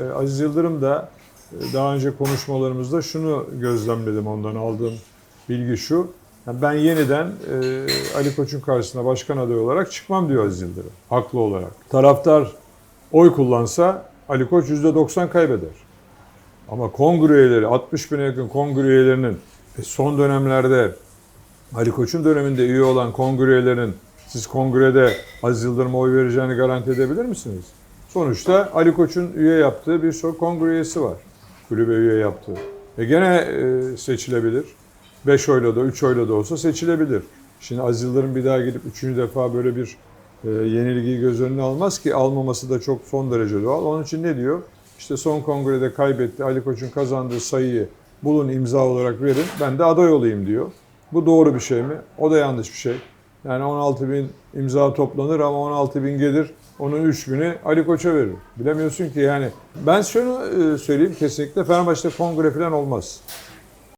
e, Aziz Yıldırım da e, daha önce konuşmalarımızda şunu gözlemledim ondan aldığım bilgi şu. Yani ben yeniden e, Ali Koç'un karşısına başkan adayı olarak çıkmam diyor Aziz Yıldırım. Haklı olarak. Taraftar oy kullansa Ali Koç %90 kaybeder. Ama kongre üyeleri, 60 bine yakın kongre üyelerinin e, son dönemlerde Ali Koç'un döneminde üye olan kongre üyelerinin siz kongrede Aziz Yıldırım'a oy vereceğini garanti edebilir misiniz? Sonuçta Ali Koç'un üye yaptığı birçok kongre üyesi var. Kulübe üye yaptığı. E gene e, seçilebilir. 5 oyla da 3 oyla da olsa seçilebilir. Şimdi Aziz Yıldırım bir daha gidip 3. defa böyle bir e, yenilgiyi göz önüne almaz ki almaması da çok son derece doğal. Onun için ne diyor? İşte son kongrede kaybetti. Ali Koç'un kazandığı sayıyı bulun imza olarak verin. Ben de aday olayım diyor. Bu doğru bir şey mi? O da yanlış bir şey. Yani 16 bin imza toplanır ama 16 bin gelir. Onun 3 bini Ali Koç'a verir. Bilemiyorsun ki yani. Ben şunu e, söyleyeyim kesinlikle Fenerbahçe'de kongre falan olmaz.